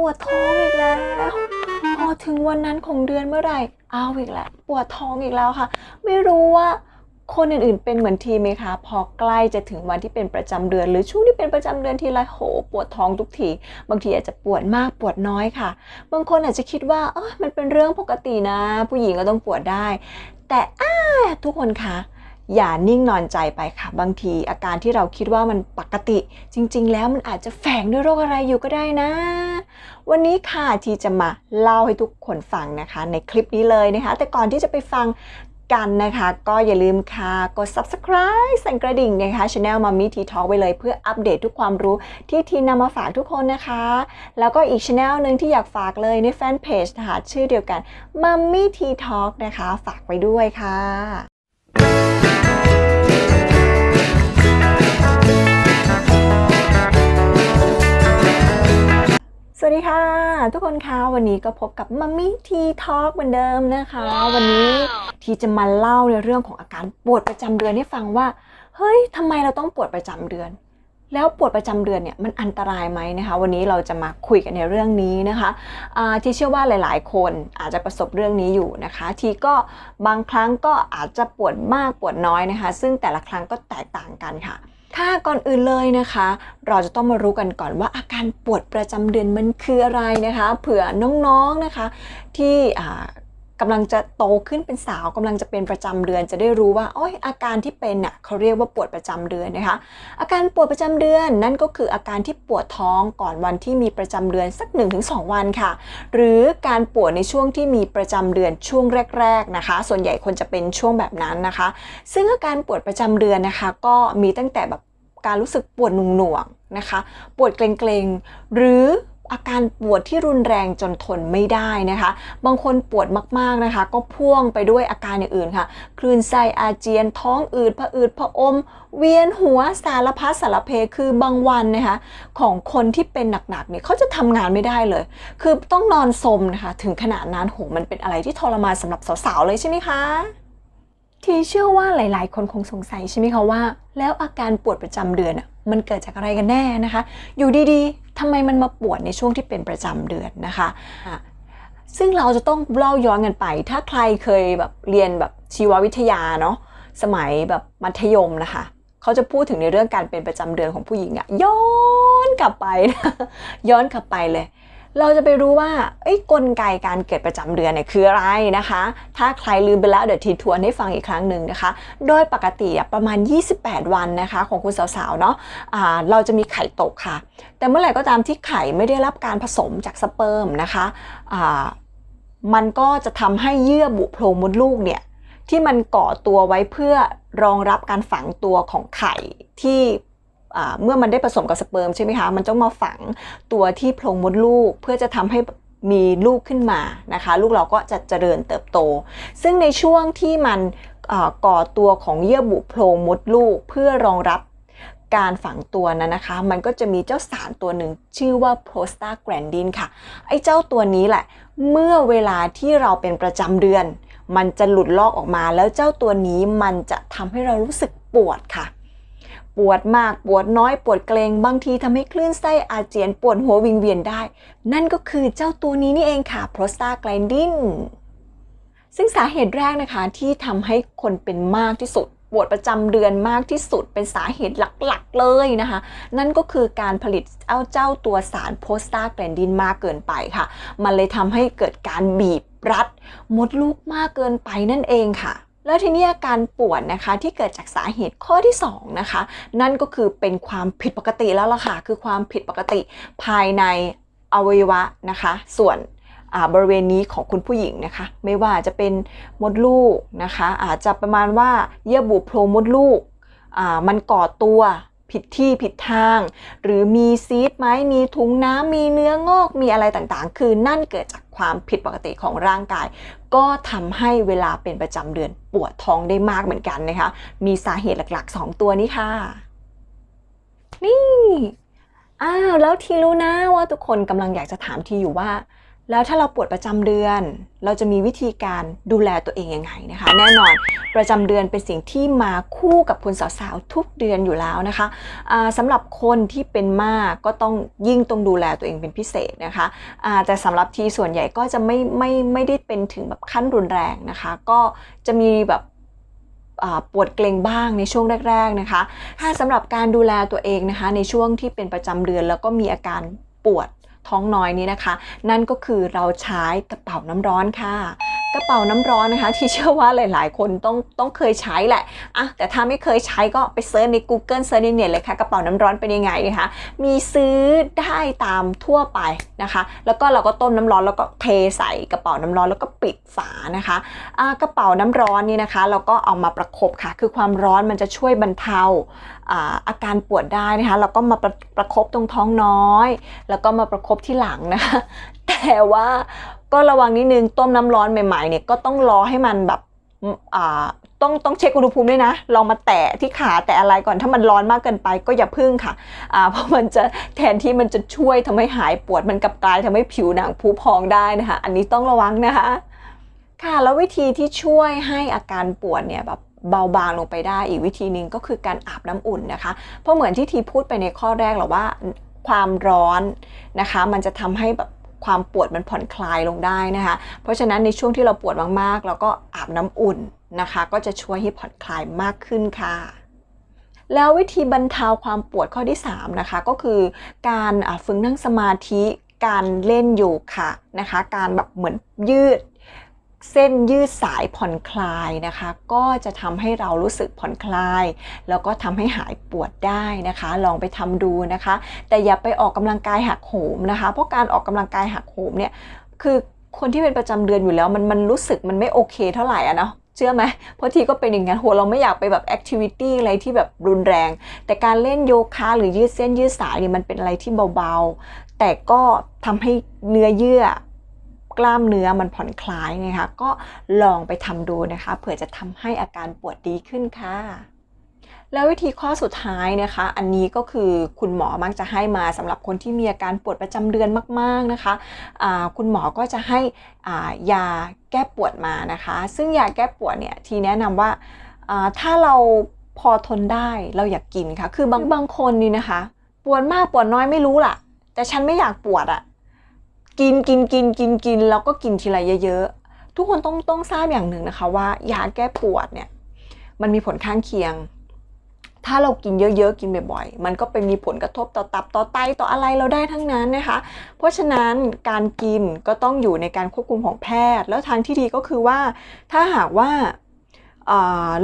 ปวดท้องอีกแล้ว พอถึงวันนั้นของเดือนเมื่อไหร่เอาอีกแล้วปวดท้องอีกแล้วค่ะ ไม่รู้ว่าคนอื่นๆ เป็นเหมือนทีไหมคะ พอใกล้จะถึงวันที่เป็นประจำเดือน หรือช่วงที่เป็นประจำเดือนทีไรโห ปวดท้องทุกที บางทีอาจจะปวดมากปวดน้อยค่ะ บางคนอาจจะคิดว่าเออมันเป็นเรื่องปกตินะ ผู้หญิงก็ต้องปวดได้ แต่อ้าทุกคนคะ อย่านิ่งนอนใจไปค่ะ บางทีอาการที่เราคิดว่ามันปกติ จริง ๆ แล้วมันอาจจะแฝงด้วยโรคอะไรอยู่ก็ได้นะ วันนี้ค่ะที่จะมาเล่าให้ทุกคนฟังนะคะ ในคลิปนี้เลยนะคะ แต่ก่อนที่จะไปฟังกันนะคะก็อย่าลืมค่ะกด subscribe สั่นกระดิ่งนะคะช anel มามีทีทอ k ไว้เลยเพื่ออัปเดตทุกความรู้ที่ทีนำมาฝากทุกคนนะคะ แล้วก็อีกช anel หนึ่งที่อยากฝากเลยในแฟนเพจนะคะชื่อเดียวกัน Mummy Tea Talk นะคะ ฝากไว้ด้วยค่ะ สวัสดีค่ะ ทุกคนคะวันนี้ก็พบกับมัมมี่ทีทอ k เหมือนเดิมนะคะ วันนี้ทีจะมาเล่าในเรื่องของอาการปวดประจำเดือนให้ฟังว่า เฮ้ยทำไมเราต้องปวดประจำเดือน แล้วปวดประจำเดือนเนี่ยมันอันตรายไหมนะคะ วันนี้เราจะมาคุยกันในเรื่องนี้นะคะอ่าที่เชื่อว่าหลาย ๆ คนอาจจะประสบเรื่องนี้อยู่นะคะ ทีก็บางครั้งก็อาจจะปวดมากปวดน้อยนะคะ ซึ่งแต่ละครั้งก็แตกต่างกันค่ะ ค่ะก่อนอื่นเลยนะคะ เราจะต้องมารู้กันก่อนว่าอาการปวดประจำเดือนมันคืออะไรนะคะ เผื่อน้องๆนะคะที่อ่ากำลังจะโตขึ้นเป็นสาวกำลังจะเป็นประจำเดือน จะได้รู้ว่าโอ้ยอาการที่เป็นน่ะเขาเรียกว่าปวดประจำเดือนนะคะ อาการปวดประจำเดือนนั่นก็คืออาการที่ปวดท้องก่อนวันที่มีประจำเดือนสัก 1-2 วันค่ะ หรือการปวดในช่วงที่มีประจำเดือนช่วงแรก ๆนะคะ ส่วนใหญ่คนจะเป็นช่วงแบบนั้นนะคะ ซึ่งอาการปวดประจำเดือนนะคะ ก็มีตั้งแต่แบบ การรู้สึกปวดหน่วงๆนะคะ ปวดเกร็งๆ หรืออาการปวดที่รุนแรงจนทนไม่ได้นะคะ บางคนปวดมากๆนะคะ ก็พ่วงไปด้วยอาการอย่างอื่นค่ะ คลื่นไส้อาเจียน ท้องอืดผะอืดผะอม เวียนหัวสารพัดสารเพคือบางวันนะคะของคนที่เป็นหนักๆเนี่ยเขาจะทำงานไม่ได้เลย คือต้องนอนสมนะคะ ถึงขนาดนั้นโหมันเป็นอะไรที่ทรมานสำหรับสาวๆเลยใช่ไหมคะ ที่เชื่อว่าหลาย ๆ คนคงสงสัยใช่ไหมคะว่า แล้วอาการปวดประจำเดือนอะมันเกิดจากอะไรกันแน่นะคะ อยู่ดีๆทำไมมันมาปวดในช่วงที่เป็นประจำเดือนนะคะอะซึ่งเราจะต้องเล่าย้อนกันไป ถ้าใครเคยแบบเรียนแบบชีววิทยาเนาะสมัยแบบมัธยมนะคะเขาจะพูดถึงในเรื่องการเป็นประจำเดือนของผู้หญิงอะย้อนกลับไปนะย้อนกลับไปเลย เราจะไปรู้ว่าเอ้กลไกการเกิดประจำเดือนเนี่ยคืออะไรนะคะ ถ้าใครลืมไปแล้วเดี๋ยวทีทวนให้ฟังอีกครั้งหนึ่งนะคะ โดยปกติประมาณ 28 วันนะคะของคุณสาวๆเนาะะเราจะมีไข่ตกค่ะ แต่เมื่อไหร่ก็ตามที่ไข่ไม่ได้รับการผสมจากสเปิร์มนะคะะมันก็จะทำให้เยื่อบุโพรงมดลูกเนี่ยที่มันก่อตัวไว้เพื่อรองรับการฝังตัวของไข่ที่ เมื่อมันได้ผสมกับสเปิร์มใช่ไหมคะ มันต้องมาฝังตัวที่โพรงมดลูกเพื่อจะทำให้มีลูกขึ้นมานะคะ ลูกเราก็จะเจริญเติบโต ซึ่งในช่วงที่มันก่อตัวของเยื่อบุโพรงมดลูกเพื่อรองรับการฝังตัวนั้นนะคะ มันก็จะมีเจ้าสารตัวหนึ่งชื่อว่าโพสตาแกรนดินค่ะ ไอ้เจ้าตัวนี้แหละ เมื่อเวลาที่เราเป็นประจำเดือน มันจะหลุดลอกออกมาแล้วเจ้าตัวนี้มันจะทำให้เรารู้สึกปวดค่ะ ปวดมากปวดน้อยปวดเกรงบางทีทำให้คลื่นไส้อาเจียนปวดหัววิงเวียนได้ นั่นก็คือเจ้าตัวนี้นี่เองค่ะโพสตาแกรนดินซึ่งสาเหตุแรกนะคะที่ทำให้คนเป็นมากที่สุดปวดประจำเดือนมากที่สุดเป็นสาเหตุหลักๆเลยนะคะ นั่นก็คือการผลิตเอาเจ้าตัวสารโพสตาแกรนดินมากเกินไปค่ะ มันเลยทำให้เกิดการบีบรัด มดลูกมากเกินไปนั่นเองค่ะ แล้วทีนี้อาการปวดนะคะที่เกิดจากสาเหตุข้อที่2นะคะนั่นก็คือเป็นความผิดปกติแล้วล่ะค่ะคือความผิดปกติภายในอวัยวะนะคะ ส่วนบริเวณนี้ของคุณผู้หญิงนะคะ ไม่ว่าจะเป็นมดลูกนะคะ อาจจะประมาณว่าเยื่อบุโพรงมดลูกมันก่อตัวผิดที่ผิดทาง หรือมีซีดไหมมีถุงน้ำมีเนื้องอกมีอะไรต่างๆ คือนั่นเกิดจากความผิดปกติของร่างกาย ก็ทำให้เวลาเป็นประจำเดือนปวดท้องได้มากเหมือนกันนะคะ มีสาเหตุหลักๆ 2 ตัวนี้ค่ะ นี่ อ้าว แล้วทีรู้นะว่าทุกคนกำลังอยากจะถามทีอยู่ว่า แล้วถ้าเราปวดประจำเดือน เราจะมีวิธีการดูแลตัวเองยังไงนะคะ แน่นอนประจำเดือนเป็นสิ่งที่มาคู่กับคุณสาวๆทุกเดือนอยู่แล้วนะคะอ่าสำหรับคนที่เป็นมากก็ต้องยิ่งต้องดูแลตัวเองเป็นพิเศษนะคะอ่าแต่สำหรับทีส่วนใหญ่ก็จะไม่ไม่ไม่ได้เป็นถึงแบบขั้นรุนแรงนะคะ ก็จะมีแบบปวดเกร็งบ้างในช่วงแรก ๆนะคะ ถ้าสำหรับการดูแลตัวเองนะคะในช่วงที่เป็นประจำเดือนแล้วก็มีอาการปวด ท้องน้อยนี้นะคะ นั่นก็คือเราใช้กระเป๋าน้ำร้อนค่ะ กระเป๋าน้ำร้อนนะคะ ที่เชื่อว่าหลาย ๆ คนต้องต้องเคยใช้แหละอะแต่ถ้าไม่เคยใช้ก็ไปเซิร์ชใน Google เซิร์ชในเน็ตเลยค่ะกระเป๋าน้ำร้อนเป็นยังไงนะคะ มีซื้อได้ตามทั่วไปนะคะ แล้วก็เราก็ต้มน้ำร้อนแล้วก็เทใส่กระเป๋าน้ำร้อนแล้วก็ปิดฝานะคะอ่ากระเป๋าน้ำร้อนนี่นะคะ เราก็เอามาประคบค่ะ คือความร้อนมันจะช่วยบรรเทาอาการปวดได้นะคะแล้วก็มาประประคบตรงท้องน้อย แล้วก็มาประคบที่หลังนะคะแต่ว่า ก็ระวังนิดนึงต้มน้ำร้อนใหม่ๆเนี่ยก็ต้องรอให้มันแบบอ่าต้องต้องเช็คอุณหภูมิด้วยนะ ลองมาแตะที่ขาแตะอะไรก่อนถ้ามันร้อนมากเกินไปก็อย่าพึ่งค่ะอ่าเพราะมันจะแทนที่มันจะช่วยทำให้หายปวดมันกลับกลายทำให้ผิวหนังพุพองได้นะคะ อันนี้ต้องระวังนะคะ ค่ะแล้ววิธีที่ช่วยให้อาการปวดเนี่ยแบบเบาบางลงไปได้อีกวิธีหนึ่งก็คือการอาบน้ำอุ่นนะคะ เพราะเหมือนที่ทีพูดไปในข้อแรกหรอว่าความร้อนนะคะ มันจะทำให้แบบ ความปวดมันผ่อนคลายลงได้นะคะ เพราะฉะนั้นในช่วงที่เราปวดมากๆ เราก็อาบน้ำอุ่นนะคะ ก็จะช่วยให้ผ่อนคลายมากขึ้นค่ะแล้ววิธีบรรเทาความปวดข้อที่ 3 นะคะ ก็คือการฝึกนั่งสมาธิการเล่นโยคะนะคะ การแบบเหมือนยืด เส้นยืดสายผ่อนคลายนะคะ ก็จะทำให้เรารู้สึกผ่อนคลาย แล้วก็ทำให้หายปวดได้นะคะ ลองไปทำดูนะคะ แต่อย่าไปออกกำลังกายหักโหมนะคะ เพราะการออกกำลังกายหักโหมเนี่ยคือคนที่เป็นประจำเดือนอยู่แล้วมันมันรู้สึกมันไม่โอเคเท่าไหร่อะเนาะเชื่อไหมเพราะทีก็เป็นอย่างนั้นโหเราไม่อยากไปแบบแอคทิวิตี้อะไรที่แบบรุนแรง แต่การเล่นโยคะหรือยืดเส้นยืดสายเนี่ยมันเป็นอะไรที่เบาๆ แต่ก็ทำให้เนื้อเยื่อ กล้ามเนื้อมันผ่อนคลายนะคะ ก็ลองไปทำดูนะคะเผื่อจะทำให้อาการปวดดีขึ้นค่ะแล้ววิธีข้อสุดท้ายนะคะ อันนี้ก็คือคุณหมอมักจะให้มาสำหรับคนที่มีอาการปวดประจำเดือนมาก ๆนะคะอ่าคุณหมอก็จะให้ยาแก้ปวดมานะคะ ซึ่งยาแก้ปวดเนี่ยทีแนะนำว่าอ่าถ้าเราพอทนได้เราอยากกินค่ะ คือบางบางคนนี่นะคะ ปวดมากปวดน้อยไม่รู้ล่ะ แต่ฉันไม่อยากปวดอะ กินกินกินกินกินแล้วก็กินทีละเยอะๆ ทุกคนต้องต้องทราบอย่างหนึ่งนะคะว่ายาแก้ปวดเนี่ยมันมีผลข้างเคียง ถ้าเรากินเยอะๆ กินบ่อยๆ มันก็ไปมีผลกระทบต่อตับต่อไตต่ออะไรเราได้ทั้งนั้นนะคะ เพราะฉะนั้นการกินก็ต้องอยู่ในการควบคุมของแพทย์ แล้วทางที่ดีก็คือว่าถ้าหากว่าเ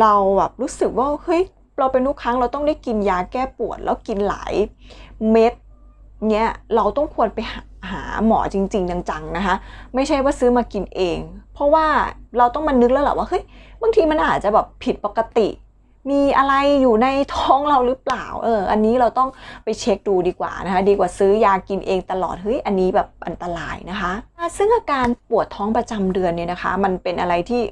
เราแบบรู้สึกว่าเฮ้ยเราเป็นทุกครั้งเราต้องได้กินยาแก้ปวดแล้วกินหลายเม็ดเนี้ยเราต้องควรไปหา หาหมอจริง ๆ จังๆนะคะ ไม่ใช่ว่าซื้อมากินเอง เพราะว่าเราต้องมานึกแล้วแหละว่าเฮ้ยบางทีมันอาจจะแบบผิดปกติ มีอะไรอยู่ในท้องเราหรือเปล่าเอออันนี้เราต้องไปเช็คดูดีกว่านะคะ ดีกว่าซื้อยากินเองตลอดเฮ้ยอันนี้แบบอันตรายนะคะ ซึ่งอาการปวดท้องประจำเดือนเนี่ยนะคะ มันเป็นอะไรที่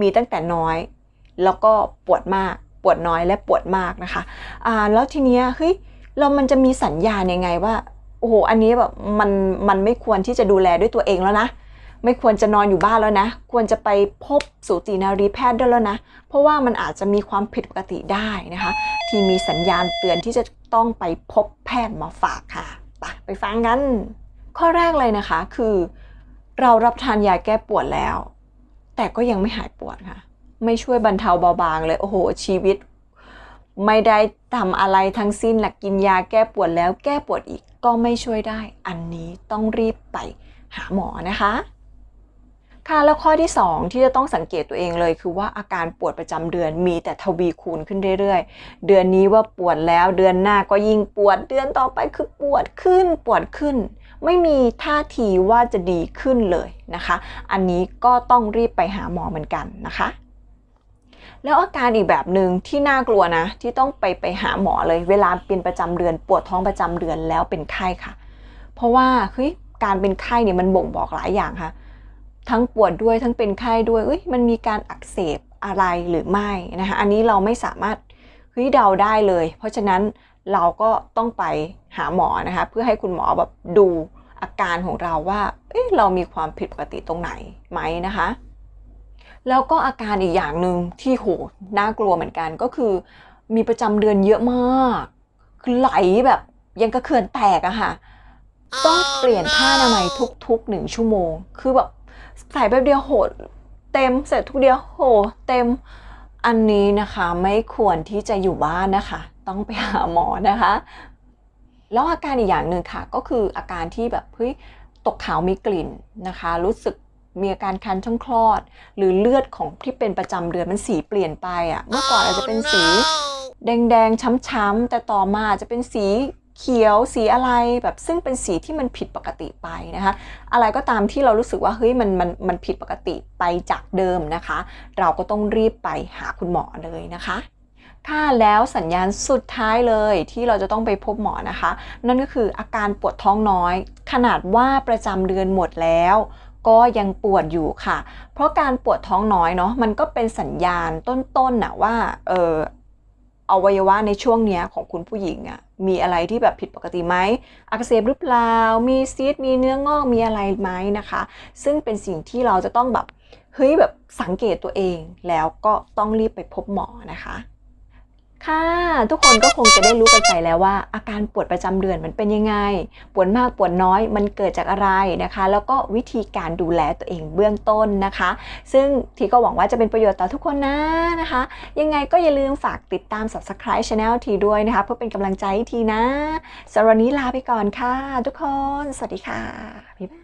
มีตั้งแต่น้อย แล้วก็ปวดมากปวดน้อยและปวดมากนะคะอ่าแล้วทีเนี้ยเฮ้ยเรามันจะมีสัญญาณยังไงว่า โอ้โหอันนี้แบบมันมันไม่ควรที่จะดูแลด้วยตัวเองแล้วนะ ไม่ควรจะนอนอยู่บ้านแล้วนะ ควรจะไปพบสูตินารีแพทย์ได้แล้วนะ เพราะว่ามันอาจจะมีความผิดปกติได้นะคะ ที่มีสัญญาณเตือนที่จะต้องไปพบแพทย์มาฝากค่ะไปไปฟังกัน ข้อแรกเลยนะคะคือ เรารับทานยาแก้ปวดแล้ว แต่ก็ยังไม่หายปวดค่ะ ไม่ช่วยบรรเทาเบาบางเลยโอ้โห ชีวิต ไม่ได้ทำอะไรทั้งสิ้นหลักกินยาแก้ปวดแล้วแก้ปวดอีก ก็ไม่ช่วยได้ อันนี้ต้องรีบไปหาหมอนะคะ ค่ะแล้วข้อที่ 2 ที่จะต้องสังเกตตัวเองเลย คือว่าอาการปวดประจำเดือนมีแต่ทวีคูณขึ้นเรื่อยๆ เดือนนี้ว่าปวดแล้วเดือนหน้าก็ยิ่งปวดเดือนต่อไปคือปวดขึ้นปวดขึ้น ไม่มีท่าทีว่าจะดีขึ้นเลยนะคะ อันนี้ก็ต้องรีบไปหาหมอเหมือนกันนะคะ แล้วอาการอีกแบบหนึ่งที่น่ากลัวนะ ที่ต้องไปไปหาหมอเลยเวลาเป็นประจำเดือน ปวดท้องประจำเดือนแล้วเป็นไข้ค่ะ เพราะว่าเฮ้ยการเป็นไข้เนี่ยมันบ่งบอกหลายอย่างค่ะ ทั้งปวดด้วยทั้งเป็นไข้ด้วยเอ้ยมันมีการอักเสบอะไรหรือไม่นะคะอันนี้เราไม่สามารถเฮ้ยเดาได้เลย เพราะฉะนั้นเราก็ต้องไปหาหมอนะคะเพื่อให้คุณหมอแบบดูอาการของเราว่าเอ๊ะเรามีความผิดปกติตรงไหนไหมนะคะ แล้วก็อาการอีกอย่างหนึ่งที่โหน่ากลัวเหมือนกันก็คือ มีประจำเดือนเยอะมาก คือไหลแบบยังกระเขื่อนแตกอะค่ะ ต้องเปลี่ยนผ้าอนามัยทุกๆหนึ่งชั่วโมง คือแบบใส่แบบเดียวโหดเต็มเสร็จทุกเดียวโหเต็มอันนี้นะคะไม่ควรที่จะอยู่บ้านนะคะ ต้องไปหาหมอนะคะ แล้วอาการอีกอย่างหนึ่งค่ะ ก็คืออาการที่แบบเฮ้ยตกขาวมีกลิ่นนะคะ รู้สึก มีอาการคันช่องคลอด หรือเลือดของที่เป็นประจำเดือนมันสีเปลี่ยนไปอะ่ะ เมื่อก่อนอาจจะเป็นสี แดงๆ ช้ำๆ แต่ต่อมาอาจจะเป็นสีเขียวสีอะไรแบบซึ่งเป็นสีที่มันผิดปกติไปนะคะ อะไรก็ตามที่เรารู้สึกว่าเฮ้ยมันมันมันผิดปกติไปจากเดิมนะคะ เราก็ต้องรีบไปหาคุณหมอเลยนะคะค่ะแล้วสัญญาณสุดท้ายเลยที่เราจะต้องไปพบหมอนะคะ นั่นก็คืออาการปวดท้องน้อย ขนาดว่าประจำเดือนหมดแล้ว ก็ยังปวดอยู่ค่ะ เพราะการปวดท้องน้อยเนาะมันก็เป็นสัญญาณต้นๆนะว่าเอออวัยวะในช่วงเนี้ยของคุณผู้หญิงอะ่ะมีอะไรที่แบบผิดปกติไหมอักเสบหรือเปล่า มีซีดมีเนื้องอกมีอะไรไหมนะคะ ซึ่งเป็นสิ่งที่เราจะต้องแบบเฮ้ยแบบสังเกตตัวเองแล้วก็ต้องรีบไปพบหมอนะคะ ค่ะทุกคนก็คงจะได้รู้กันไปแล้วว่า อาการปวดประจำเดือนมันเป็นยังไง ปวดมากปวดน้อยมันเกิดจากอะไรนะคะ แล้วก็วิธีการดูแลตัวเองเบื้องต้นนะคะ ซึ่งทีก็หวังว่าจะเป็นประโยชน์ต่อทุกคนนะนะคะ ยังไงก็อย่าลืมฝากติดตาม subscribe channel ทีด้วยนะคะ เพื่อเป็นกำลังใจให้ทีนะสำหรับนนี้ลาไปก่อนค่ะ ทุกคน สวัสดีค่ะบ๊ายบาย